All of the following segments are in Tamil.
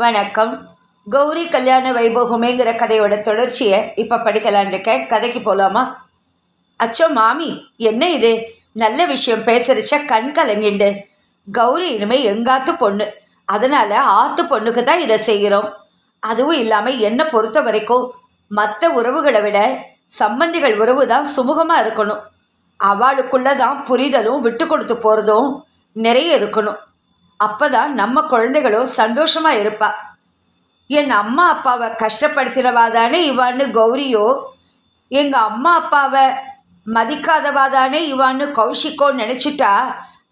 வணக்கம். கௌரி கல்யாண வைபோகமேங்கிற கதையோட தொடர்ச்சியை இப்போ படிக்கலான் இருக்கேன். கதைக்கு போகலாமா அச்சோ மாமி என்ன இது? நல்ல விஷயம் பேசுறச்ச கண் கலங்கிண்டு. கௌரி இனிமே எங்காத்து பொண்ணு? அதனால ஆத்து பொண்ணுக்கு தான் இதை செய்கிறோம். அதுவும் இல்லாமல் என்னை பொறுத்த வரைக்கும் மற்ற உறவுகளை விட சம்பந்திகள் உறவு தான் சுமூகமாக இருக்கணும். அவளுக்குள்ளே தான் புரிதலும் விட்டு கொடுத்து போகிறதும் நிறைய இருக்கணும். அப்போ தான் நம்ம குழந்தைகளும் சந்தோஷமாக இருப்பா. என் அம்மா அப்பாவை கஷ்டப்படுத்தினவா தானே இவான்னு கௌரியோ? எங்கள் அம்மா அப்பாவை மதிக்காதவா தானே இவான்னு கௌஷிக்கோ நினச்சிட்டா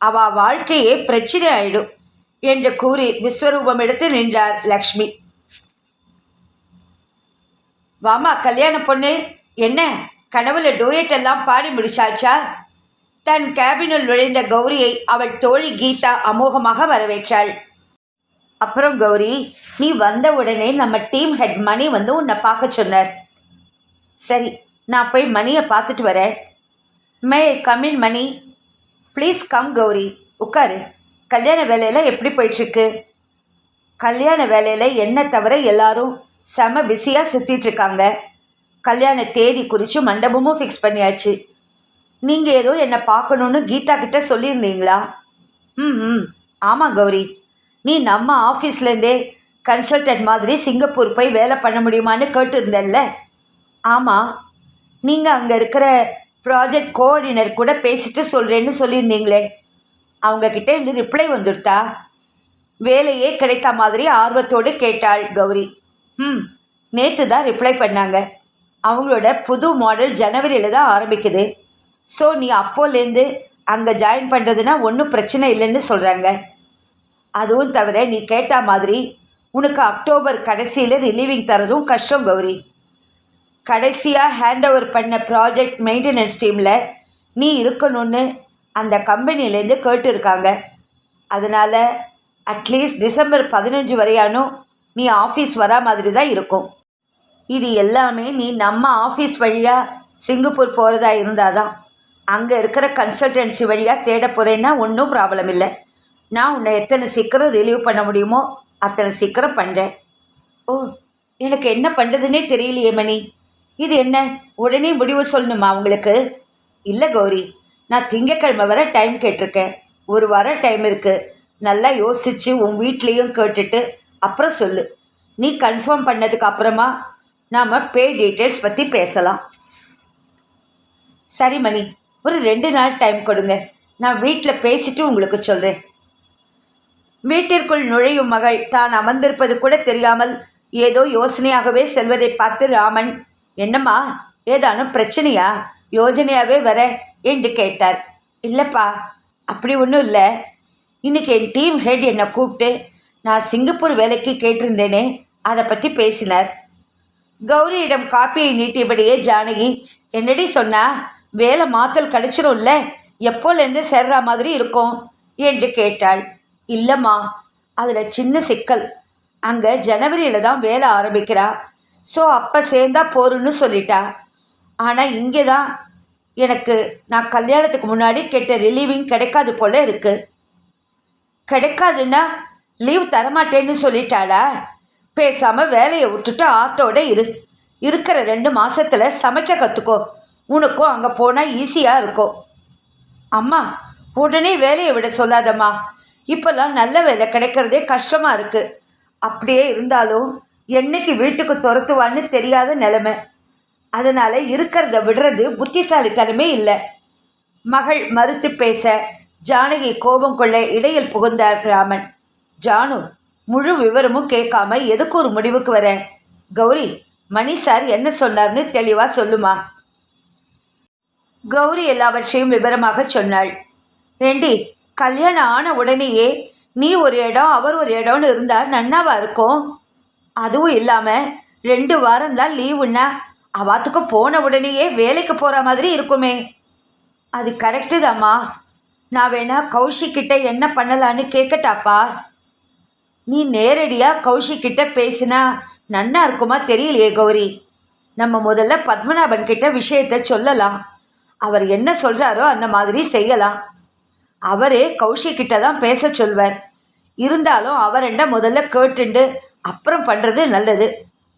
அவ வாழ்க்கையே பிரச்சனை ஆயிடும் என்று கூறி விஸ்வரூபம் எடுத்து நின்றார் லக்ஷ்மி. வாமா கல்யாண பொண்ணு என்ன? கனவுல டூயட் எல்லாம் பாடி முடிச்சாச்சா? தன் கேபினுள் நுழைந்த கௌரியை அவள் தோழி கீதா அமோகமாக வரவேற்றாள். அப்புறம் கௌரி நீ வந்த உடனே நம்ம டீம் ஹெட் மணி வந்து உன்னை பார்க்க சொன்னார். சரி நான் போய் மணியை பார்த்துட்டு வரேன். May come in Mani please come Gowri உட்காரு. கல்யாண வேலையில் எப்படி போயிட்டுருக்கு? கல்யாண வேலையில் என்ன தவிர எல்லாரும் செம பிஸியாக சுற்றிட்டுருக்காங்க கல்யாண தேதி குறித்து மண்டபமும் ஃபிக்ஸ் பண்ணியாச்சு. நீங்கள் ஏதோ என்னை பார்க்கணுன்னு கீதா கிட்ட சொல்லியிருந்தீங்களா? ம் ம். ஆமாம் கௌரி. நீ நம்ம ஆஃபீஸ்லேருந்தே கன்சல்டன்ட் மாதிரி சிங்கப்பூர் போய் வேலை பண்ண முடியுமான்னு கேட்டுருந்தல்ல ஆமாம் நீங்கள் அங்கே இருக்கிற ப்ராஜெக்ட் கோஆர்டினர் கூட பேசிட்டு சொல்கிறேன்னு சொல்லியிருந்தீங்களே. அவங்கக்கிட்ட இருந்து ரிப்ளை வந்துடுதா வேலையே கிடைத்த மாதிரி ஆர்வத்தோடு கேட்டாள் கௌரி. ம் நேற்று தான் ரிப்ளை பண்ணாங்க. அவங்களோட புது மாடல் ஜனவரியில் தான் ஆரம்பிக்குது. ஸோ நீ அப்போலேருந்து அங்கே ஜாயின் பண்ணுறதுனா ஒன்றும் பிரச்சனை இல்லைன்னு சொல்கிறாங்க அதுவும் தவிர நீ கேட்ட மாதிரி உனக்கு அக்டோபர் கடைசியில் ரிலீவிங் தரதும் கஷ்டம் கௌரி. கடைசியாக ஹேண்ட் ஓவர் பண்ண ப்ராஜெக்ட் மெயின்டெனன்ஸ் டீமில் நீ இருக்கணும்னு அந்த கம்பெனிலேருந்து கேட்டுருக்காங்க. அதனால் அட்லீஸ்ட் டிசம்பர் பதினஞ்சு வரையானும் நீ ஆஃபீஸ் வரா மாதிரி தான் இருக்கும். இது எல்லாமே நீ நம்ம ஆஃபீஸ் வழியாக சிங்கப்பூர் போகிறதா இருந்தால் தான் அங்கே இருக்கிற கன்சல்டன்சி வழியாக தேட போகிறேன்னா ஒன்றும் ப்ராப்ளம் இல்லை. நான் உன்னை எத்தனை சீக்கிரம் ரிலீவ் பண்ண முடியுமோ அத்தனை சீக்கிரம் பண்ணுறேன் ஓ எனக்கு என்ன பண்ணுறதுனே தெரியலையே மணி. இது என்ன? உடனே முடிவு சொல்லணுமா உங்களுக்கு? இல்லை கௌரி நான் திங்கக்கிழமை வர டைம் கேட்டிருக்கேன். ஒரு வாரம் டைம் இருக்குது நல்லா யோசித்து உன் வீட்லேயும் கேட்டுட்டு அப்புறம் சொல்லு. நீ கன்ஃபார்ம் பண்ணதுக்கு அப்புறமா நாம் பே டீட்டெயில்ஸ் பற்றி பேசலாம். சரி மணி ஒரு ரெண்டு நாள் டைம் கொடுங்க. நான் வீட்டில் பேசிட்டு உங்களுக்கு சொல்கிறேன் வீட்டிற்குள் நுழையும் மகள் தான் அமர்ந்திருப்பது கூட தெரியாமல் ஏதோ யோசனையாகவே செல்வதை பார்த்து ராமன் என்னம்மா? ஏதானும் பிரச்சனையா? யோஜனையாகவே வர என்று கேட்டார். இல்லைப்பா அப்படி ஒன்றும் இல்லை. இன்னைக்கு என் டீம் ஹெட் என்னை கூப்பிட்டு நான் சிங்கப்பூர் வேலைக்கு கேட்டிருந்தேனே அதை பற்றி பேசினார். கௌரியிடம் காப்பியை நீட்டியபடியே ஜானகி என்னடி சொன்னா? வேலை மாத்தல் கிடைச்சிரும்ல? எப்போலேருந்து சேர்ற மாதிரி இருக்கும்? என்று கேட்டாள். இல்லைம்மா அதில் சின்ன சிக்கல். அங்கே ஜனவரியில் தான் வேலை ஆரம்பிக்கிறா. ஸோ அப்போ சேர்ந்தா போருன்னு சொல்லிட்டா. ஆனால் இங்கே தான். எனக்கு நான் கல்யாணத்துக்கு முன்னாடி கேட்ட ரிலீவிங் கிடைக்காது போல இருக்குது கிடைக்காதுன்னா லீவ் தரமாட்டேன்னு சொல்லிட்டாளா? பேசாமல் வேலையை விட்டுட்டு ஆத்தோட இரு. இருக்கிற ரெண்டு மாதத்தில் சமைக்க கற்றுக்கோ உனக்கும் அங்கே போனால் ஈஸியாக இருக்கும். அம்மா உடனே வேலையை விட சொல்லாதம்மா. இப்போல்லாம் நல்ல வேலை கிடைக்கிறதே கஷ்டமாக இருக்குது அப்படியே இருந்தாலும் என்னைக்கு வீட்டுக்கு துரத்துவான்னு தெரியாத நிலைமை. அதனால் இருக்கிறத விடுறது புத்திசாலித்தனமே இல்லை. மகள் மறுத்து பேச ஜானகி கோபம் கொள்ள இடையில் புகுந்தார் ராமன். ஜானு முழு விவரமும் கேட்காம எதுக்கு ஒரு முடிவுக்கு வர? கௌரி மணி சார் என்ன சொன்னார்னு தெளிவாக சொல்லுமா? கௌரி எல்லாவற்றையும் விவரமாக சொன்னாள். ஏண்டி கல்யாணம் ஆன உடனேயே நீ ஒரு இடம் அவர் ஒரு இடம்னு இருந்தால் நன்னாவா இருக்கும்? அதுவும் இல்லாமல் ரெண்டு வாரம் தான் லீவுன்னா அவாத்துக்கு போன உடனேயே வேலைக்கு போகிற மாதிரி இருக்குமே. அது கரெக்டு தாம்மா. நான் வேணா கௌஷிக்கிட்ட என்ன பண்ணலான்னு கேட்கட்டாப்பா நீ நேரடியாக கௌஷிக்கிட்ட பேசினா நன்னா இருக்குமா தெரியலையே கௌரி. நம்ம முதல்ல பத்மநாபன் கிட்ட விஷயத்த சொல்லலாம். அவர் என்ன சொல்கிறாரோ அந்த மாதிரி செய்யலாம். அவரே கௌஷிக்கிட்ட தான் பேச சொல்வார். இருந்தாலும் அவரெண்ட முதல்ல கேட்டுண்டு அப்புறம் பண்ணுறது நல்லது.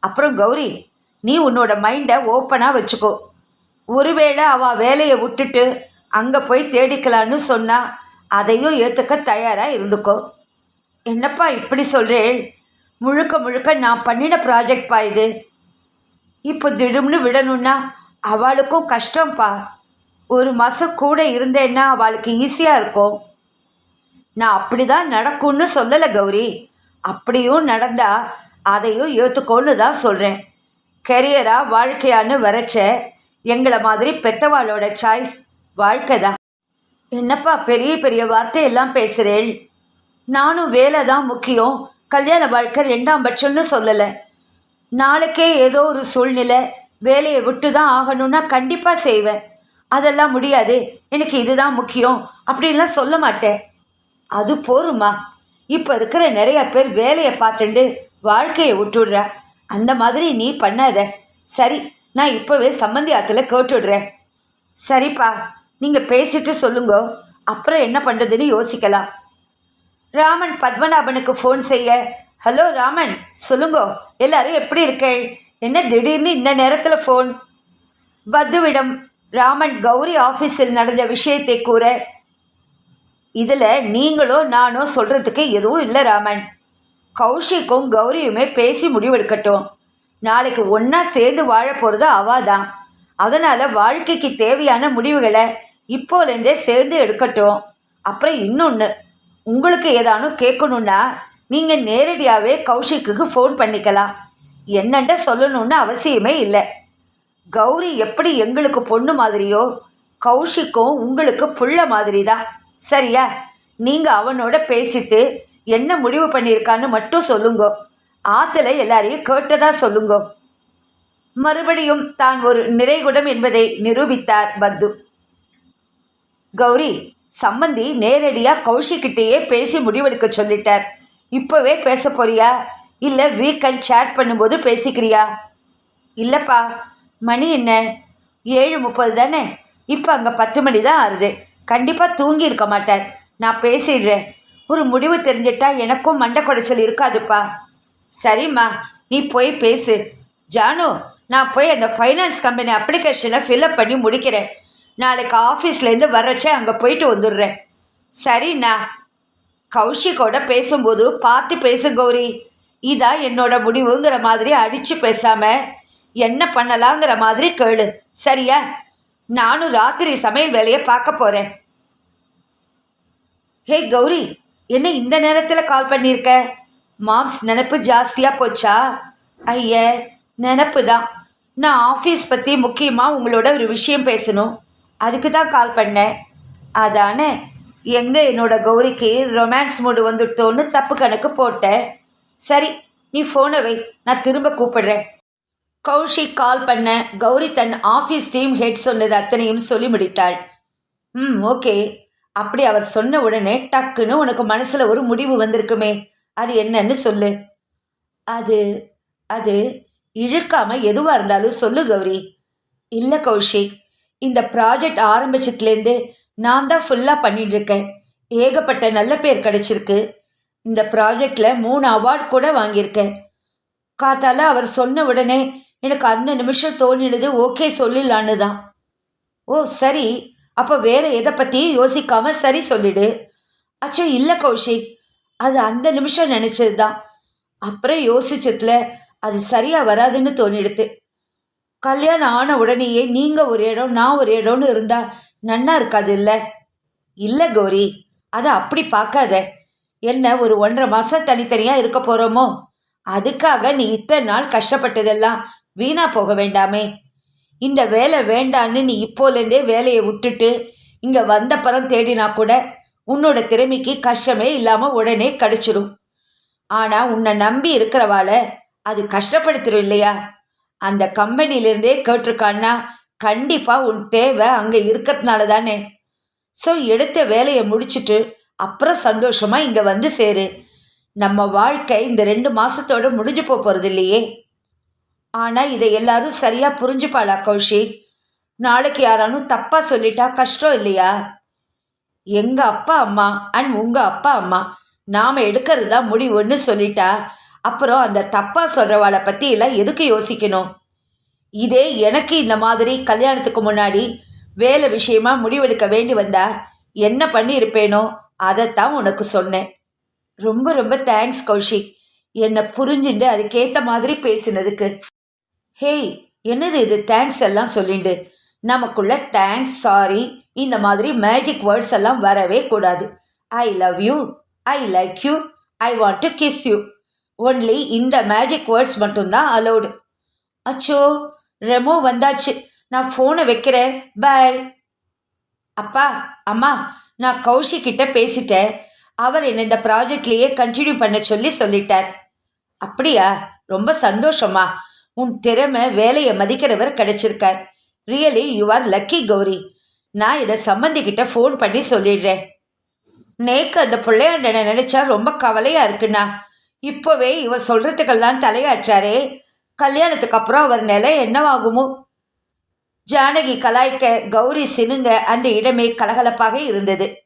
அப்புறம் கௌரி நீ உன்னோட மைண்டை ஓப்பனாக வச்சுக்கோ. ஒருவேளை அவள் வேலையை விட்டுட்டு அங்கே போய் தேடிக்கலான்னு சொன்னா அதையும் ஏற்றுக்க தயாராக இருந்துக்கோ. என்னப்பா இப்படி சொல்கிறேன் முழுக்க முழுக்க நான் பண்ணின ப்ராஜெக்ட்ப்பா இது. இப்போ திடும்னு விடணும்னா அவளுக்கும் கஷ்டம்ப்பா ஒரு மாதம் கூட இருந்தேன்னா அவளுக்கு ஈஸியாக இருக்கும். நான் அப்படி தான் நடக்கும்னு சொல்லலை கௌரி. அப்படியும் நடந்தா அதையும் ஏற்றுக்கோன்னு தான் சொல்கிறேன் கெரியராக வாழ்க்கையான்னு வரைச்ச எங்களை மாதிரி பெத்தவாளோட சாய்ஸ் வாழ்க்கை தான். என்னப்பா பெரிய பெரிய வார்த்தையெல்லாம் பேசுகிறேள் நானும் வேலை தான் முக்கியம். கல்யாண வாழ்க்கை ரெண்டாம் பட்சம்னு சொல்லலை. நாளைக்கே ஏதோ ஒரு சூழ்நிலை வேலையை விட்டு தான் ஆகணும்னா கண்டிப்பாக செய்வேன். அதெல்லாம் முடியாது. எனக்கு இதுதான் முக்கியம். அப்படின்லாம் சொல்ல மாட்டேன். அது போருமா? இப்போ இருக்கிற நிறைய பேர் வேலையை பார்த்துட்டு வாழ்க்கையை விட்டுடுற. அந்த மாதிரி நீ பண்ணாத. சரி நான் இப்போவே சம்மந்தி ஆற்றுல கேட்டுடுறேன். சரிப்பா நீங்கள் பேசிட்டு சொல்லுங்க. அப்புறம் என்ன பண்ணுறதுன்னு யோசிக்கலாம். ராமன் பத்மநாபனுக்கு ஃபோன் செய்ய ஹலோ ராமன் சொல்லுங்க. எல்லாரும் எப்படி இருக்கேன்? என்ன திடீர்னு இந்த நேரத்தில் ஃபோன் பத்துவிடம் ராமன் கௌரி ஆஃபீஸில் நடந்த விஷயத்தை கூற இதில் நீங்களோ நானோ சொல்கிறதுக்கு எதுவும் இல்லை ராமன். கௌஷிக்கும் கௌரியுமே பேசி முடிவெடுக்கட்டும். நாளைக்கு ஒன்றா சேர்ந்து வாழ போகிறது அவாதான். அதனால் வாழ்க்கைக்கு தேவையான முடிவுகளை இப்போலேருந்தே சேர்ந்து எடுக்கட்டும். அப்புறம் இன்னொன்று உங்களுக்கு ஏதானும் கேட்கணுன்னா நீங்கள் நேரடியாகவே கௌஷிக்கு ஃபோன் பண்ணிக்கலாம். என்னென்ன சொல்லணும்னு அவசியமே இல்லை. கௌரி எப்படி எங்களுக்கு பொண்ணு மாதிரியோ கௌஷிக்கும் உங்களுக்கு புள்ள மாதிரி தான் சரியா? நீங்கள் அவனோட பேசிட்டு என்ன முடிவு பண்ணியிருக்கான்னு மட்டும் சொல்லுங்க. ஆற்றுல எல்லாரையும் கேட்டதா சொல்லுங்க. மறுபடியும் தான் ஒரு நிறைகுடம் என்பதை நிரூபித்தார் பத்து கௌரி சம்மந்தி நேரடியாக கௌஷிக்கிட்டேயே பேசி முடிவெடுக்க சொல்லிட்டார். இப்போவே பேச போறியா? இல்லை வீக்கெண்ட் சேட் பண்ணும்போது பேசிக்கிறியா? இல்லைப்பா மணி என்ன? ஏழு முப்பது தானே? இப்போ அங்கே பத்து மணி தான் ஆறுது. கண்டிப்பாக தூங்கி இருக்க மாட்டார். நான் பேசிடுறேன். ஒரு முடிவு தெரிஞ்சிட்டா எனக்கும் மண்டை குடைச்சல் இருக்காதுப்பா. சரிம்மா நீ போய் பேசு. ஜானு நான் போய் அந்த ஃபைனான்ஸ் கம்பெனி அப்ளிகேஷனை ஃபில்அப் பண்ணி முடிக்கிறேன். நாளைக்கு ஆஃபீஸ்லேருந்து வர்றச்சே அங்கே போயிட்டு வந்துடுறேன். சரிண்ணா. கௌஷிக்கோட பேசும்போது பார்த்து பேசு கௌரி. இதான் என்னோட முடிவுங்கிற மாதிரி அடித்து பேசாமல் என்ன பண்ணலாங்கிற மாதிரி கேளு. சரியா? நானும் ராத்திரி சமையல் வேலையை பார்க்க போகிறேன் ஹே கௌரி என்ன இந்த நேரத்தில் கால் பண்ணியிருக்க? மாம்ஸ் நினப்பு ஜாஸ்தியாக போச்சா? ஐய நினப்பு தான். நான் ஆஃபீஸ் பற்றி முக்கியமாக உங்களோட ஒரு விஷயம் பேசணும். அதுக்கு தான் கால் பண்ணேன். அதானே எங்கே என்னோட கௌரிக்கு ரொமான்ஸ் மூடு வந்துட்டோன்னு தப்பு கணக்கு போட்டேன். சரி நீ ஃபோனை வை. நான் திரும்ப கூப்பிடுறேன். கௌஷிக் கால் பண்ண கௌரி தன் ஆஃபீஸ் டீம் ஹெட் சொன்னது அத்தனையும் சொல்லி முடித்தாள். ம் ஓகே அப்படி அவர் சொன்ன உடனே டக்குன்னு உனக்கு மனசில் ஒரு முடிவு வந்திருக்குமே. அது என்னன்னு சொல்லு. அது அது இழுக்காம எதுவாக இருந்தாலும் சொல்லு கௌரி. இல்லை கௌஷிக். இந்த ப்ராஜெக்ட் ஆரம்பிச்சதுலேருந்து நான் தான் ஃபுல்லாக பண்ணிட்டு இருக்கேன் ஏகப்பட்ட நல்ல பேர் கிடச்சிருக்கு. இந்த ப்ராஜெக்டில் மூணு அவார்ட் கூட வாங்கியிருக்கேன். காத்தால அவர் சொன்ன உடனே எனக்கு அந்த நிமிஷம் தோணினது ஓகே சொல்லிடலான்னு தான். ஓ சரி. அப்போ வேற எதை பற்றியும் யோசிக்காம சரி சொல்லிடு. அச்சோ இல்லை கௌஷிக். அது அந்த நிமிஷம் நினச்சது தான். அப்புறம் யோசிச்சதுல அது சரியாக வராதுன்னு தோணிடுது. கல்யாணம் ஆன உடனேயே நீங்கள் ஒரு இடம் நான் ஒரு இடம்னு இருந்தால் நன்னா இருக்காது இல்லை? இல்லை கௌரி. அதை அப்படி பார்க்காத என்ன ஒரு ஒன்றரை மாதம் தனித்தனியாக இருக்க போகிறோமோ அதுக்காக நீ இத்தனை நாள் கஷ்டப்பட்டதெல்லாம் வீணா போக வேண்டாமே. இந்த வேலை வேண்டான்னு நீ இப்போலேருந்தே வேலையை விட்டுட்டு இங்கே வந்தப்பறம் தேடினா கூட உன்னோட திறமைக்கு கஷ்டமே இல்லாமல் உடனே கிடச்சிரும். ஆனால் உன்னை நம்பி இருக்கிறவால அது கஷ்டப்படுத்திடும் இல்லையா? அந்த கம்பெனிலேருந்தே கேட்டிருக்கான்னா கண்டிப்பாக உன் தேவை அங்கே இருக்கிறதுனால தானே. ஸோ எடுத்த வேலையை முடிச்சுட்டு அப்புறம் சந்தோஷமாக இங்கே வந்து சேரு. நம்ம வாழ்க்கை இந்த ரெண்டு மாதத்தோட முடிஞ்சு போகிறது இல்லையே? ஆனால் இதை எல்லாரும் சரியாக புரிஞ்சுப்பாளா கௌஷிக்? நாளைக்கு யாரானும் தப்பாக சொல்லிட்டா கஷ்டம் இல்லையா? எங்கள் அப்பா அம்மா அண்ட் உங்கள் அப்பா அம்மா நாம் எடுக்கிறது தான் முடிவுன்னு சொல்லிட்டா. அப்புறம் அந்த தப்பாக சொல்கிறவாளை பற்றி எல்லாம் எதுக்கு யோசிக்கணும்? இதே எனக்கு இந்த மாதிரி கல்யாணத்துக்கு முன்னாடி வேலை விஷயமா முடிவெடுக்க வேண்டி வந்தா என்ன பண்ணியிருப்பேனோ அதைத்தான் உனக்கு சொன்னேன். ரொம்ப ரொம்ப தேங்க்ஸ் கௌஷிக். என்னை புரிஞ்சுட்டு அதுக்கேற்ற மாதிரி பேசினதுக்கு. ஹேய் என்னது இது? தேங்க்ஸ் எல்லாம் சொல்லிண்டு. நமக்குள்ள தேங்க்ஸ் சாரி இந்த மாதிரி மேஜிக் வேர்ட்ஸ் எல்லாம் வரவே கூடாது. I love you I like you I want to kiss you only இந்த மேஜிக் வேர்ட்ஸ் மட்டும்தான் அலௌடு அச்சோ ரெமோ வந்தாச்சு. நான் ஃபோனை வைக்கிறேன். பை அப்பா அம்மா நான் கௌஷிக்கிட்ட பேசிட்டேன். அவர் என்னை இந்த ப்ராஜெக்ட்லேயே கண்டினியூ பண்ண சொல்லி சொல்லிட்டார். அப்படியா? ரொம்ப சந்தோஷமா? உன் திறமை வேலையை மதிக்கிறவர் கிடைச்சிருக்கார். Really you are lucky Gowri. நான் இதை சம்மந்திக்கிட்ட ஃபோன் பண்ணி சொல்லிடுறேன். நேக்கு அந்த பிள்ளையாண்டனை நினைச்சா ரொம்ப கவலையா இருக்குண்ணா. இப்போவே இவ சொல்றதுக்கெல்லாம் தலையாற்றாரே கல்யாணத்துக்கு அப்புறம் அவர் நிலை என்னவாகுமோ? ஜானகி கலாய்க்க கௌரி சினுங்க அந்த இடமே கலகலப்பாக இருந்தது.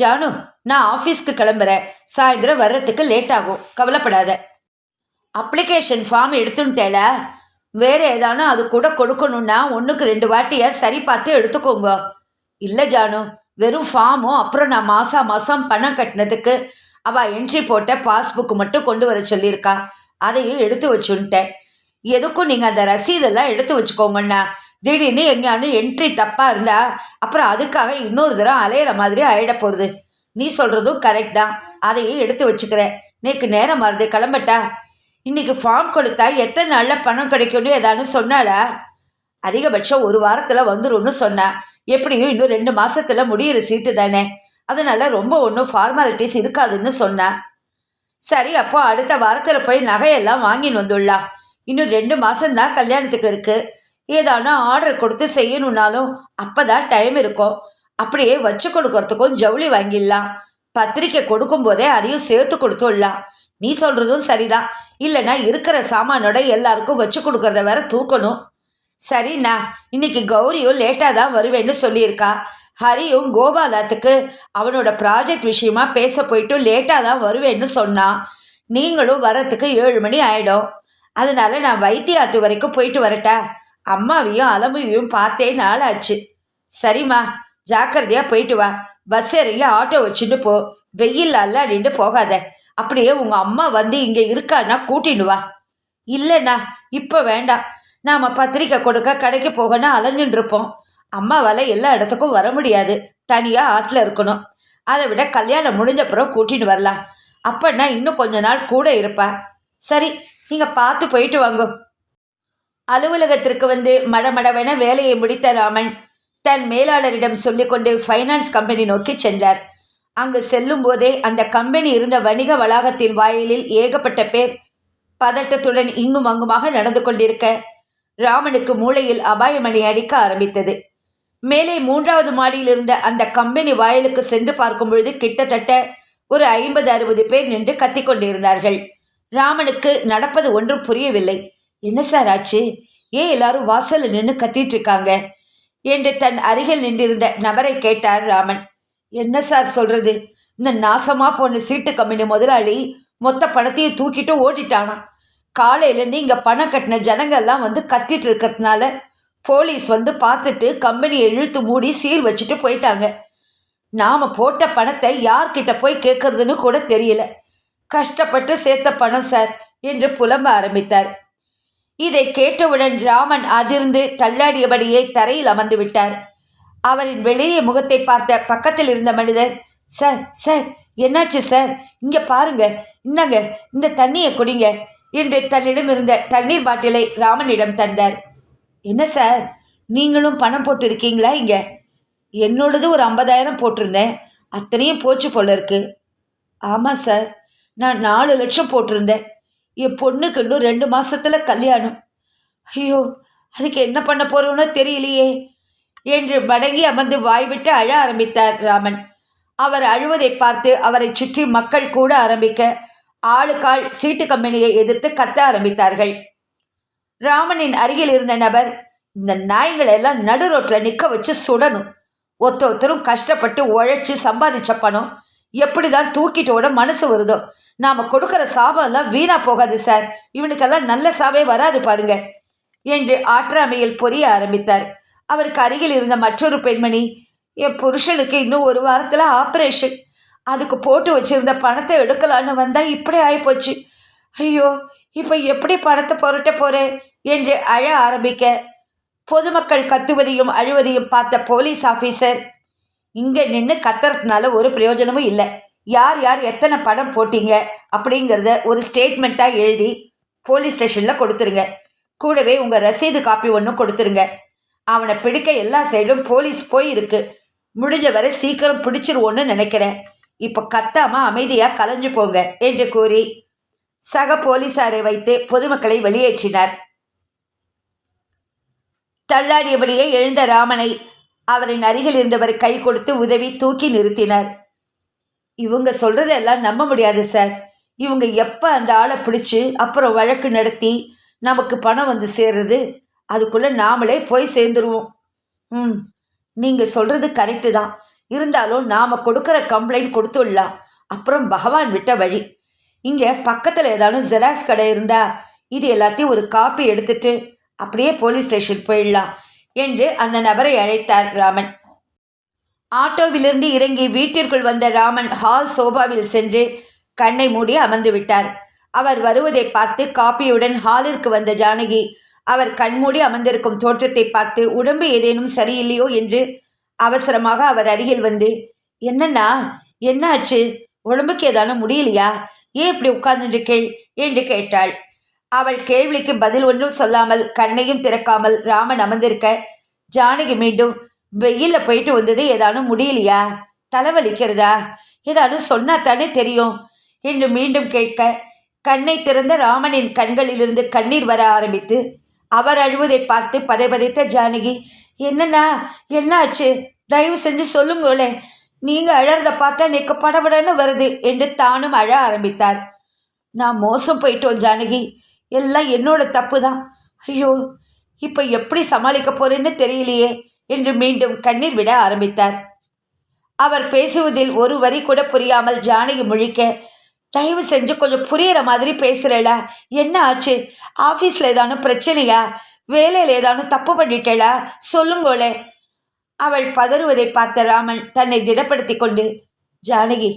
ஜானு நான் ஆஃபீஸ்க்கு கிளம்புறேன். சாயந்தரம் வர்றதுக்கு லேட் ஆகும். கவலைப்படாத. அப்ளிகேஷன் ஃபார்ம் எடுத்துட்டேல வேறு ஏதானா அது கூட கொடுக்கணும்னா ஒன்றுக்கு ரெண்டு வாட்டியை சரி பார்த்து எடுத்துக்கோங்க. இல்லை ஜானு வெறும் ஃபார்மும் அப்புறம் நான் மாதம் மாதம் பணம் கட்டினதுக்கு அவள் என்ட்ரி போட்ட பாஸ்புக் மட்டும் கொண்டு வர சொல்லியிருக்கா. அதையும் எடுத்து வச்சுன்ட்டேன். எதுக்கும் நீங்கள் அந்த ரசீதெல்லாம் எடுத்து வச்சுக்கோங்கண்ணா திடீர்னு எங்கேயானு என்ட்ரி தப்பாக இருந்தா அப்புறம் அதுக்காக இன்னொரு தரம் அலையிற மாதிரி ஆகிட போகிறது நீ சொல்கிறதும் கரெக்ட் தான். அதையும் எடுத்து வச்சுக்கிறேன். நேக்கு நேரம் வருது. கிளம்பட்டா? இன்றைக்கி ஃபார்ம் கொடுத்தா எத்தனை நாளில் பணம் கிடைக்கும்னு ஏதானு சொன்னாளா? அதிகபட்சம் ஒரு வாரத்தில் வந்துடும்னு சொன்னேன் எப்படியும் இன்னும் ரெண்டு மாதத்தில் முடியிற சீட்டு தானே. அதனால் ரொம்ப ஒன்றும் ஃபார்மாலிட்டிஸ் இருக்காதுன்னு சொன்னேன் சரி அப்போ அடுத்த வாரத்தில் போய் நகையெல்லாம் வாங்கின்னு வந்துடலாம். இன்னும் ரெண்டு மாதம்தான் கல்யாணத்துக்கு இருக்குது ஏதானா ஆர்டர் கொடுத்து செய்யணுன்னாலும் அப்போ தான் டைம் இருக்கும். அப்படியே வச்சு கொடுக்கறதுக்கும் ஜவுளி வாங்கிடலாம். பத்திரிக்கை கொடுக்கும் போதே அதையும் சேர்த்து கொடுத்துடலாம். நீ சொல்கிறதும் சரிதான். இல்லைன்னா இருக்கிற சாமானோட எல்லாருக்கும் வச்சு கொடுக்கறத வேற தூக்கணும். சரிண்ணா இன்னைக்கு கௌரியும் லேட்டாக தான் வருவேன்னு சொல்லியிருக்கா. ஹரியும் கோபாலத்துக்கு அவனோட ப்ராஜெக்ட் விஷயமா பேச போயிட்டு லேட்டாக தான் வருவேன்னு சொன்னான் நீங்களும் வரத்துக்கு ஏழு மணி ஆயிடும். அதனால நான் வைத்தியாத்து வரைக்கும் போயிட்டு வரட்டா. அம்மாவையும் அலமையும் பார்த்தே நாளாச்சு. சரிம்மா ஜாக்கிரதையா போயிட்டு வா. பஸ் இறங்கி ஆட்டோ வச்சுட்டு போ. வெயில் அல்லாடிட்டு போகாத. அப்படியே உங்க அம்மா வந்து இங்க இருக்கான்னா கூட்டின்னு வா. இல்லைண்ணா இப்போ வேண்டாம். நாம பத்திரிக்கை கொடுக்க கடைக்கு போகணும் அலைஞ்சுட்டு இருப்போம். அம்மாவால் எல்லா இடத்துக்கும் வர முடியாது. தனியா ஆற்றுல இருக்கணும். அதை விட கல்யாணம் முடிஞ்சப்புறம் கூட்டின்னு வரலாம். அப்பன்னா இன்னும் கொஞ்ச நாள் கூட இருப்பா. சரி நீங்க பார்த்து போயிட்டு வாங்க. அலுவலகத்திற்கு வந்து மடமடவென வேலையை முடித்த ராமன் தன் மேலாளரிடம் சொல்லிக்கொண்டு ஃபைனான்ஸ் கம்பெனி நோக்கி சென்றார். அங்கு செல்லும் போதே அந்த கம்பெனி இருந்த வணிக வளாகத்தின் வாயிலில் ஏகப்பட்ட பேர் பதட்டத்துடன் இங்கும் அங்குமாக நடந்து கொண்டிருக்க ராமனுக்கு மூளையில் அபாயமணி அடிக்க ஆரம்பித்தது. மேலே மூன்றாவது மாடியில் இருந்த அந்த கம்பெனி வாயிலுக்கு சென்று பார்க்கும் பொழுது கிட்டத்தட்ட ஒரு ஐம்பது அறுபது பேர் நின்று கத்திக் கொண்டிருந்தார்கள். ராமனுக்கு நடப்பது ஒன்றும் புரியவில்லை. என்ன சார் ஆச்சு? ஏன் எல்லாரும் வாசல்ல நின்று கத்திட்டு இருக்காங்க? என்று தன் அருகில் நின்றிருந்த நபரை கேட்டார் ராமன். என்ன சார் சொல்றது? இந்த நாசமா போன சீட்டு கம்பெனி முதலாளி மொத்த பணத்தையும் தூக்கிட்டு ஓடிட்டானாம் காலையிலேருந்து இங்கே பணம் கட்டின ஜனங்கள்லாம் வந்து கத்திட்டு இருக்கிறதுனால போலீஸ் வந்து பார்த்துட்டு கம்பெனியை இழுத்து மூடி சீல் வச்சுட்டு போயிட்டாங்க. நாம் போட்ட பணத்தை யார்கிட்ட போய் கேட்கறதுன்னு கூட தெரியல. கஷ்டப்பட்டு சேர்த்த பணம் சார் என்று புலம்ப ஆரம்பித்தார். இதை கேட்டவுடன் ராமன் அதிர்ந்து தள்ளாடியபடியே தரையில் அமர்ந்து விட்டார். அவரின் வெளியே முகத்தை பார்த்த பக்கத்தில் இருந்த மனிதர் சார் சார் என்னாச்சு சார்? இங்கே பாருங்க இந்தாங்க இந்த தண்ணியை குடிங்க என்று தன்னிடம் இருந்த தண்ணீர் பாட்டிலை ராமனிடம் தந்தார். என்ன சார் நீங்களும் பணம் போட்டு இருக்கீங்களா இங்க? என்னோடது ஒரு ஐம்பதாயிரம் போட்டிருந்தேன் அத்தனையும் போச்சு போல இருக்கு. ஆமாம் சார் நான் நாலு லட்சம் போட்டிருந்தேன் என் பொண்ணுக்கு இன்னும் ரெண்டு மாசத்துல கல்யாணம். ஐயோ அதுக்கு என்ன பண்ண போறோன்னு தெரியலையே. என்று மடங்கி அமர்ந்து வாய்விட்டு அழ ஆரம்பித்தார் ராமன். அவர் அழுவதை பார்த்து அவரை சுற்றி மக்கள் கூட ஆரம்பிக்க ஆளுக்காள் சீட்டு கம்பெனியை எதிர்த்து கத்த ஆரம்பித்தார்கள். ராமனின் அருகில் இருந்த நபர் இந்த நாய்களை எல்லாம் நடு ரோட்டில் நிற்க வச்சு சுடணும். ஒத்த ஒருத்தரும் கஷ்டப்பட்டு உழைச்சி சம்பாதிச்ச பணம் எப்படி தான் தூக்கிட்டோட மனசு வருதோ. நாம் கொடுக்குற சாபம் எல்லாம் வீணா போகாது சார். இவனுக்கெல்லாம் நல்ல சாவே வராது பாருங்க என்று ஆற்றாமையில் பொரிய ஆரம்பித்தார். அவருக்கு அருகில் இருந்த மற்றொரு பெண்மணி என் புருஷனுக்கு இன்னும் ஒரு வாரத்தில் ஆப்ரேஷன். அதுக்கு போட்டு வச்சிருந்த பணத்தை எடுக்கலான்னு வந்தால் இப்படி ஆகிப்போச்சு ஐயோ இப்போ எப்படி பணத்தை புரட்ட போகிறேன் என்று அழ ஆரம்பிக்க பொதுமக்கள் கத்துவதையும் அழுவதையும் பார்த்த போலீஸ் ஆஃபீஸர் இங்கே நின்று கத்துறதுனால ஒரு பிரயோஜனமும் இல்லை. யார் யார் எத்தனை பணம் போட்டீங்க? அப்படிங்கிறத ஒரு ஸ்டேட்மெண்ட்டாக எழுதி போலீஸ் ஸ்டேஷனில் கொடுத்துருங்க. கூடவே உங்கள் ரசீது காப்பி ஒன்றும் கொடுத்துருங்க. அவனை பிடிக்க எல்லா சைடும் போலீஸ் போயிருக்கு. முடிஞ்ச வரை சீக்கிரம் பிடிச்சிருவோன்னு நினைக்கிறேன். இப்போ கத்தாம அமைதியாக கலைஞ்சு போங்க என்று கூறி சக போலீசாரை வைத்து பொதுமக்களை வெளியேற்றினார். தள்ளாடியபடியே எழுந்த ராமனை அவரின் அருகில் இருந்தவர் கை கொடுத்து உதவி தூக்கி நிறுத்தினார். இவங்க சொல்றதெல்லாம் நம்ப முடியாது சார். இவங்க எப்போ அந்த ஆளை பிடிச்சி அப்புறம் வழக்கு நடத்தி நமக்கு பணம் வந்து சேர்றது? அதுக்குள்ளே நாமளே போய் சேர்ந்துருவோம். ம் நீங்கள் சொல்கிறது கரெக்டு தான். இருந்தாலும் நாம் கொடுக்குற கம்ப்ளைண்ட் கொடுத்துடலாம். அப்புறம் பகவான் விட்ட வழி. இங்கே பக்கத்தில் ஏதானும் ஜெராக்ஸ் கடை இருந்தா இது எல்லாத்தையும் ஒரு காப்பி எடுத்துட்டு அப்படியே போலீஸ் ஸ்டேஷன் போயிடலாம் என்று அந்த நபரை அழைத்தார் ராமன். ஆட்டோவிலிருந்து இறங்கி வீட்டிற்குள் வந்த ராமன் ஹால் சோபாவில் சென்று கண்ணை மூடி அமர்ந்து விட்டார். அவர் வருவதை பார்த்து காப்பியுடன் ஹாலிற்கு வந்த ஜானகி அவர் கண்மூடி அமர்ந்திருக்கும் தோற்றத்தை பார்த்து உடம்பு ஏதேனும் சரியில்லையோ? என்று அவசரமாக அவர் அருகில் வந்து என்னண்ணா என்னாச்சு? உடம்புக்கு ஏதானும் முடியலையா? ஏன் இப்படி உட்கார்ந்துருக்கேள்? என்று கேட்டாள். அவள் கேள்விக்கு பதில் ஒன்றும் சொல்லாமல் கண்ணையும் திறக்காமல் ராமன் அமர்ந்திருக்க ஜானகி மீண்டும் வெயில்ல போயிட்டு வந்தது ஏதானும் முடியலையா? தலைவலிக்கிறதா? ஏதானும் சொன்னா தானே தெரியும்? என்று மீண்டும் கேட்க கண்ணை திறந்த ராமனின் கண்களிலிருந்து கண்ணீர் வர ஆரம்பித்து அவர் அழுவதை பார்த்து பதைபதைத்த ஜானகி என்னண்ணா என்னாச்சு? தயவு செஞ்சு சொல்லுங்களே. நீங்க அழறத பார்த்தா எனக்கு படபடன்னு வருது என்று தானும் அழ ஆரம்பித்தார். நான் மோசம் போயிட்டோம் ஜானகி. எல்லாம் என்னோட தப்பு தான் ஐயோ இப்போ எப்படி சமாளிக்க போறேன்னு தெரியலையே என்று மீண்டும் கண்ணீர் விட ஆரம்பித்தார். அவர் பேசுவதில் ஒரு வரி கூட புரியாமல் ஜானகி முழிக்க தயவு செஞ்சு கொஞ்சம் புரியிற மாதிரி பேசுறல. என்ன ஆச்சு? ஆஃபீஸில் ஏதானு பிரச்சனையா? வேலையில் ஏதானு தப்பு பண்ணிட்டேளா சொல்லுங்கோளே. அவள் பதறுவதை பார்த்த ராமன் தன்னை திடப்படுத்தி கொண்டு ஜானகி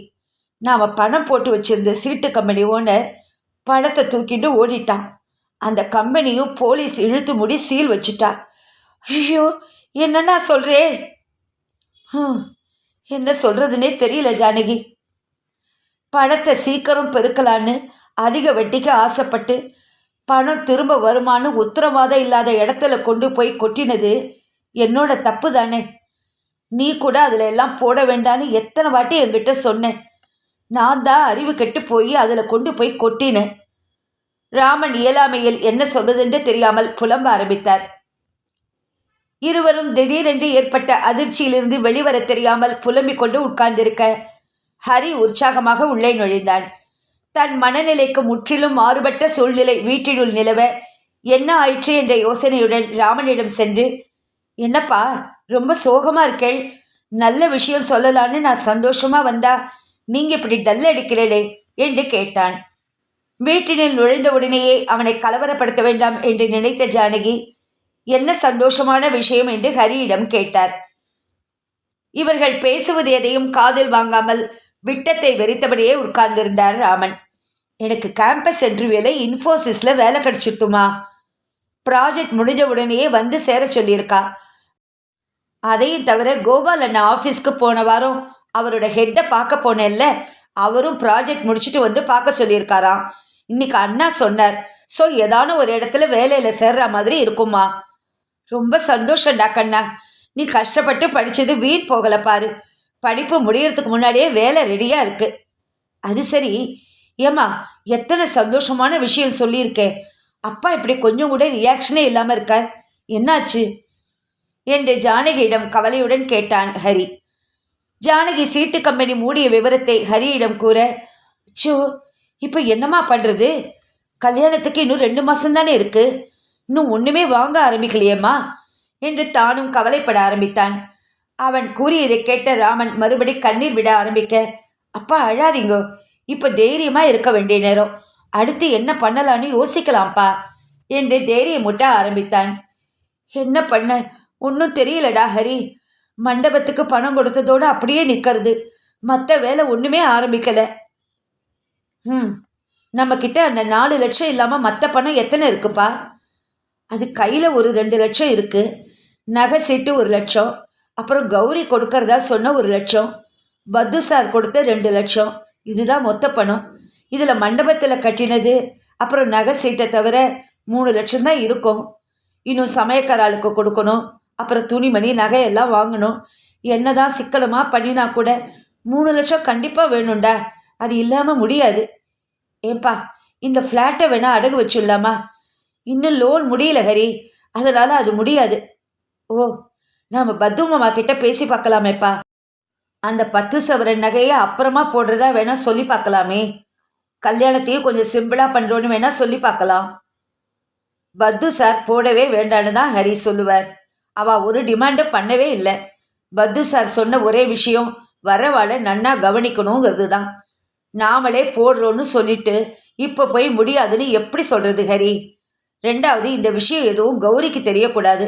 நாம் பணம் போட்டு வச்சிருந்த சீட்டு கம்பெனி ஓனர் பணத்தை தூக்கிட்டு ஓடிட்டான் அந்த கம்பெனியும் போலீஸ் இழுத்து முடி சீல் வச்சுட்டா. ஐயோ என்னன்னா சொல்கிறேன் என்ன சொல்கிறதுனே தெரியல ஜானகி. பணத்தை சீக்கிரம் பெருக்கலான்னு அதிக வட்டிக்கு ஆசைப்பட்டு பணம் திரும்ப வருமானு உத்தரவாதம் இல்லாத இடத்துல கொண்டு போய் கொட்டினது என்னோட தப்பு தானே. நீ கூட அதில் எல்லாம் போட வேண்டான்னு எத்தனை வாட்டி என்கிட்ட சொன்னேன் நான் தான் அறிவு கெட்டு போய் அதில் கொண்டு போய் கொட்டினேன் ராமன் இயலாமையில் என்ன சொல்றதுன்னு தெரியாமல் புலம்ப ஆரம்பித்தார். இருவரும் திடீரென்று ஏற்பட்ட அதிர்ச்சியிலிருந்து வெளிவர தெரியாமல் புலம்பிக் கொண்டு உட்கார்ந்திருக்க ஹரி உற்சாகமாக உள்ளே நுழைந்தான். தன் மனநிலைக்கு முற்றிலும் மாறுபட்ட சூழ்நிலை வீட்டினுள் நிலவ என்ன ஆயிற்று? என்ற யோசனையுடன் ராமனிடம் சென்று என்னப்பா ரொம்ப சோகமா இருக்கேள். நல்ல விஷயம் சொல்லலான்னு நான் சந்தோஷமா வந்தா நீங்க இப்படி டல் அடிக்கிறீளே என்று கேட்டான். வீட்டினில் நுழைந்த உடனேயே அவனை கலவரப்படுத்த வேண்டாம் என்று நினைத்த ஜானகி என்ன சந்தோஷமான விஷயம்? என்று ஹரியிடம் கேட்டார். இவர்கள் பேசுவது எதையும் காதில் வாங்காமல் விட்டத்தை வெறித்தபடியே உட்கார்ந்திருந்தார் ராமன். எனக்கு கேம்பஸ் இன்டர்வியூவில் இன்ஃபோசிஸில் வேலை கிடைச்சிட்டுமா ப்ராஜெக்ட் முடிஞ்ச உடனேயே வந்து சேர சொல்லியிருக்கா. அதையும் தவிர கோபால் அண்ணா ஆஃபீஸ்க்கு போன வாரம் அவரோட ஹெட்டை பார்க்க போனேன்ல அவரும் ப்ராஜெக்ட் முடிச்சுட்டு வந்து பார்க்க சொல்லியிருக்காராம். இன்னைக்கு அண்ணா சொன்னார் ஸோ ஏதான ஒரு இடத்துல வேலையில் சேர்ற மாதிரி இருக்குமா? ரொம்ப சந்தோஷம்டா கண்ணா. நீ கஷ்டப்பட்டு படித்தது வீண் போகலை பாரு. படிப்பு முடியறதுக்கு முன்னாடியே வேலை ரெடியாக இருக்கு. அது சரி. ஏம்மா எத்தனை சந்தோஷமான விஷயம் சொல்லியிருக்கே. அப்பா இப்படி கொஞ்சம் கூட ரியாக்ஷனே இல்லாமல் இருக்க என்னாச்சு? என்று ஜானகியிடம் கவலையுடன் கேட்டான் ஹரி. ஜானகி சீட்டு கம்பெனி மூடிய விவரத்தை ஹரியிடம் கூற சோ இப்போ என்னம்மா பண்ணுறது கல்யாணத்துக்கு இன்னும் ரெண்டு மாதம் தானே இன்னும் ஒன்றுமே வாங்க ஆரம்பிக்கலையேம்மா? என்று தானும் கவலைப்பட ஆரம்பித்தான். அவன் கூறியதை கேட்ட ராமன் மறுபடி கண்ணீர் விட ஆரம்பிக்க அப்பா அழாதீங்கோ. இப்போ தைரியமாக இருக்க வேண்டிய நேரம். அடுத்து என்ன பண்ணலான்னு யோசிக்கலாம்ப்பா என்று தைரியம் ஆரம்பித்தான். என்ன பண்ண? ஒன்றும் தெரியலடா ஹரி. மண்டபத்துக்கு பணம் கொடுத்ததோடு அப்படியே நிற்கிறது மற்ற வேலை ஒன்றுமே ஆரம்பிக்கலை. ம் நம்மக்கிட்ட அந்த நாலு லட்சம் இல்லாமல் மற்ற பணம் எத்தனை இருக்குப்பா? அது கையில் ஒரு ரெண்டு லட்சம் இருக்குது நகை சீட்டு ஒரு லட்சம். அப்புறம் கௌரி கொடுக்கறதா சொன்ன ஒரு லட்சம் பத்து சார் கொடுத்த ரெண்டு லட்சம். இதுதான் மொத்த பணம். இதில் மண்டபத்தில் கட்டினது அப்புறம் நகை சீட்டை தவிர மூணு லட்சம் தான் இருக்கும். இன்னும் சமயக்காராளுக்கு கொடுக்கணும் அப்புறம் துணிமணி நகையெல்லாம் வாங்கணும். என்ன தான் சிக்கனமாக பண்ணினா கூட மூணு லட்சம் கண்டிப்பாக வேணும்டா. அது இல்லாமல் முடியாது. ஏன்பா இந்த ஃப்ளாட்டை வேணால் அடகு வச்சுடலாமா? இன்னும் லோன் முடியல ஹரி. அதனால் அது முடியாது. ஓ நாம் பத்து மாமா கிட்ட பேசி பார்க்கலாமேப்பா. அந்த பத்து சவரன் நகையை அப்புறமா போடுறதா வேணா சொல்லி பார்க்கலாமே. கல்யாணத்தையும் கொஞ்சம் சிம்பிளாக பண்ணுறோன்னு வேணா சொல்லி பார்க்கலாம். பத்து சார் போடவே வேண்டான்னு தான் ஹரி சொல்லுவார். அவ ஒரு டிமாண்டும் பண்ணவே இல்லை. பத்து சார் சொன்ன ஒரே விஷயம் வரவாளை நன்னா கவனிக்கணுங்கிறது தான். நாமளே போடுறோன்னு சொல்லிட்டு இப்போ போய் முடியாதுன்னு எப்படி சொல்கிறது ஹரி? ரெண்டாவது இந்த விஷயம் எதுவும் கௌரிக்கு தெரியக்கூடாது.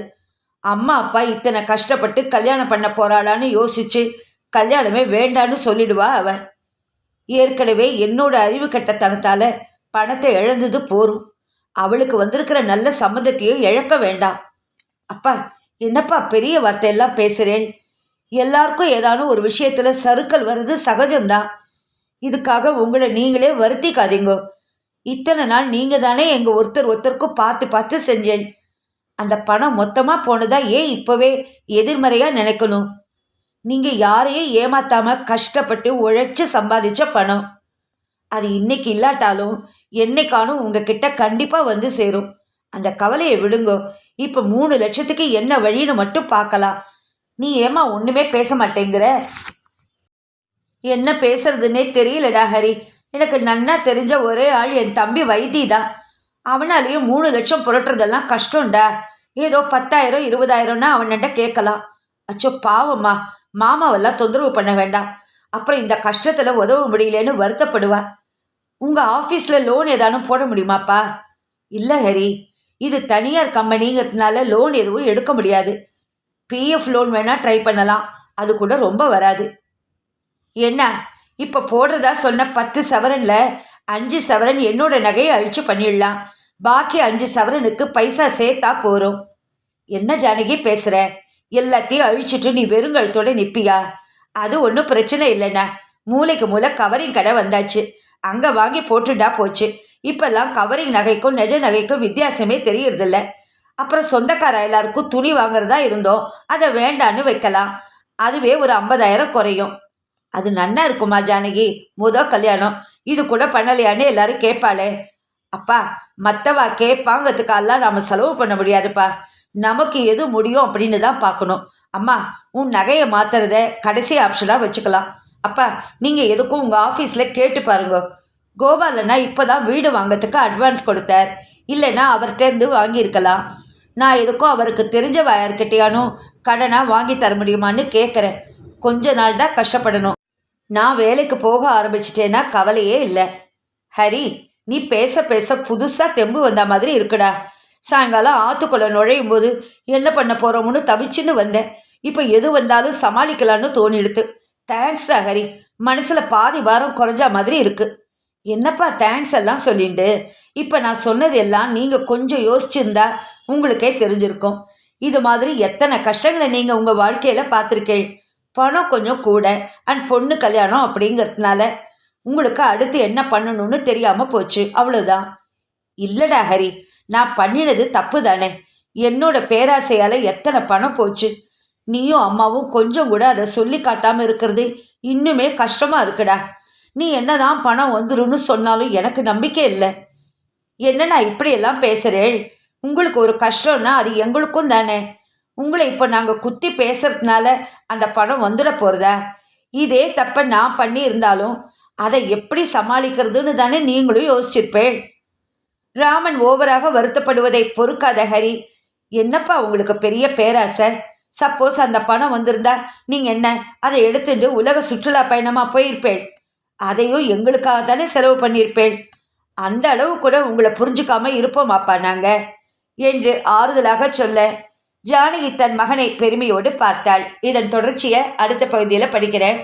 அம்மா அப்பா இத்தனை கஷ்டப்பட்டு கல்யாணம் பண்ண போறாளான்னு யோசிச்சு கல்யாணமே வேண்டான்னு சொல்லிடுவா அவ. ஏற்கனவே என்னோட அறிவு கட்டத்தனத்தால் பணத்தை இழந்தது போரும். அவளுக்கு வந்திருக்கிற நல்ல சம்மந்தத்தையும் இழக்க வேண்டாம். அப்பா என்னப்பா பெரிய வார்த்தையெல்லாம் பேசுகிறேன் எல்லாருக்கும் ஏதானும் ஒரு விஷயத்தில் சறுக்கல் வர்றது சகஜம்தான். இதுக்காக உங்களை நீங்களே வருத்திக்காதீங்கோ. இத்தனை நாள் நீங்கள் தானே எங்கள் ஒருத்தர் ஒருத்தருக்கும் பார்த்து பார்த்து செஞ்சேன். அந்த பணம் மொத்தமாக போனதா ஏன் இப்போவே எதிர்மறையாக நினைக்கணும்? நீங்கள் யாரையும் ஏமாத்தாமல் கஷ்டப்பட்டு உழைச்சி சம்பாதிச்ச பணம். அது இன்னைக்கு இல்லாட்டாலும் என்னைக்கானும் உங்ககிட்ட கண்டிப்பாக வந்து சேரும். அந்த கவலையை விடுங்கோ. இப்போ மூணு லட்சத்துக்கு என்ன வழின்னு மட்டும் பார்க்கலாம். நீ ஏமா ஒன்றுமே பேச மாட்டேங்கிற? என்ன பேசுறதுன்னே தெரியலடா ஹரி. எனக்கு நன்னா தெரிஞ்ச ஒரே ஆள் என் தம்பி வைத்தி தான் அவனாலேயும் மூணு லட்சம் புரட்டுறதெல்லாம் கஷ்டம்டா. ஏதோ பத்தாயிரம் இருபதாயிரம்னா அவன்கிட்ட கேட்கலாம். அச்சோ பாவம்மா. மாமாவெல்லாம் தொந்தரவு பண்ண வேண்டாம். அப்புறம் இந்த கஷ்டத்தில் உதவ முடியலன்னு வருத்தப்படுவா. உங்கள் ஆஃபீஸில் லோன் ஏதானும் போட முடியுமாப்பா? இல்லை ஹரி. இது தனியார் கம்பெனிங்கிறதுனால லோன் எதுவும் எடுக்க முடியாது. பிஎஃப் லோன் வேணால் ட்ரை பண்ணலாம். அது கூட ரொம்ப வராது. என்ன? இப்போ போடுறதா சொன்ன பத்து சவரனில் அஞ்சு சவரன் என்னோட நகையை அழிச்சு பண்ணிடலாம். பாக்கி அஞ்சு சவரனுக்கு பைசா சேர்த்தா போகிறோம் என்ன ஜானகி பேசுகிற எல்லாத்தையும் அழிச்சிட்டு நீ வெறுங்கழுத்தோட நிற்பியா அது ஒன்றும் பிரச்சனை இல்லைண்ணா. மூளைக்கு மூளை கவரிங் கடை வந்தாச்சு. அங்கே வாங்கி போட்டுட்டா போச்சு. இப்போல்லாம் கவரிங் நகைக்கும் நெஜ நகைக்கும் வித்தியாசமே தெரியறதில்ல. அப்புறம் சொந்தக்கார எல்லாருக்கும் துணி வாங்குறதா இருந்தோம். அதை வேண்டான்னு வைக்கலாம். அதுவே ஒரு ஐம்பதாயிரம் குறையும். அது நன்னா இருக்குமா ஜானகி? முத கல்யாணம். இது கூட பண்ணலையான்னு எல்லாரும் கேட்பாளே. அப்பா மற்றவா கேட்பாங்கிறதுக்கெல்லாம் நாம் செலவு பண்ண முடியாதுப்பா. நமக்கு எது முடியும் அப்படின்னு தான் பார்க்கணும். அம்மா உன் நகையை மாத்துறத கடைசி ஆப்ஷனாக வச்சுக்கலாம். அப்பா நீங்கள் எதுக்கும் உங்கள் ஆஃபீஸில் கேட்டு பாருங்க. கோபாலண்ணா இப்போ தான் வீடு வாங்கிறதுக்கு அட்வான்ஸ் கொடுத்தார். இல்லைன்னா அவர்கிட்டேருந்து வாங்கியிருக்கலாம். நான் எதுக்கும் அவருக்கு தெரிஞ்ச வாயார்கிட்டையானும் கடனாக வாங்கி தர முடியுமான்னு கேட்குறேன். கொஞ்ச நாள் தான் கஷ்டப்படணும். நான் வேலைக்கு போக ஆரம்பிச்சிட்டேன்னா கவலையே இல்லை. ஹரி நீ பேச பேச புதுசாக தெம்பு வந்த மாதிரி இருக்குடா. சாயங்காலம் ஆற்றுக்குள்ளே நுழையும் போது என்ன பண்ண போகிறோம்னு தவிச்சுன்னு வந்தேன். இப்போ எது வந்தாலும் சமாளிக்கலான்னு தோணிடுது தேங்க்ஸ்டா ஹரி மனசில் பாதி வாரம் குறைஞ்ச மாதிரி இருக்கு. என்னப்பா தேங்க்ஸ் எல்லாம் சொல்லிண்டு? இப்போ நான் சொன்னது எல்லாம் நீங்கள் கொஞ்சம் யோசிச்சிருந்தா உங்களுக்கே தெரிஞ்சிருக்கும். இது மாதிரி எத்தனை கஷ்டங்களை நீங்கள் உங்கள் வாழ்க்கையில் பார்த்துருக்கேன். பணம் கொஞ்சம் கூட அண்ட் பொண்ணு கல்யாணம் அப்படிங்கிறதுனால உங்களுக்கு அடுத்து என்ன பண்ணணும்னு தெரியாமல் போச்சு. அவ்வளோதான் இல்லடா ஹரி நான் பண்ணினது தப்பு தானே. என்னோட பேராசையால் எத்தனை பணம் போச்சு. நீயும் அம்மாவும் கொஞ்சம் கூட அதை சொல்லி காட்டாமல் இருக்கிறது இன்னுமே கஷ்டமாக இருக்குடா. நீ என்னதான் பணம் வந்துருன்னு சொன்னாலும் எனக்கு நம்பிக்கை இல்லை. என்ன நான் இப்படியெல்லாம் பேசுகிறேன் உங்களுக்கு ஒரு கஷ்டம்னா அது எங்களுக்கும் தானே. உங்களை இப்போ நாங்கள் குத்தி பேசுறதுனால அந்த பணம் வந்துட போகிறதா இதே தப்பை நான் பண்ணியிருந்தாலும் அதை எப்படி சமாளிக்கிறதுன்னு தானே நீங்களும் யோசிச்சிருப்பேன். ராமன் ஓவராக வருத்தப்படுவதை பொறுக்காத ஹரி. என்னப்பா உங்களுக்கு பெரிய பேராசை? சப்போஸ் அந்த பணம் வந்திருந்தா நீங்கள் என்ன? அதை எடுத்துட்டு உலக சுற்றுலா பயணமாக போயிருப்பேன். அதையும் எங்களுக்காக தானே செலவு பண்ணியிருப்பேன். அந்த அளவு கூட உங்களை புரிஞ்சுக்காம இருப்போமாப்பா நாங்கள் என்று ஆறுதலாக சொல்ல ஜானகி தன் மகனை பெருமையோடு பார்த்தாள். இதன் தொடர்ச்சியை அடுத்த பகுதியில் படிக்கிறேன்.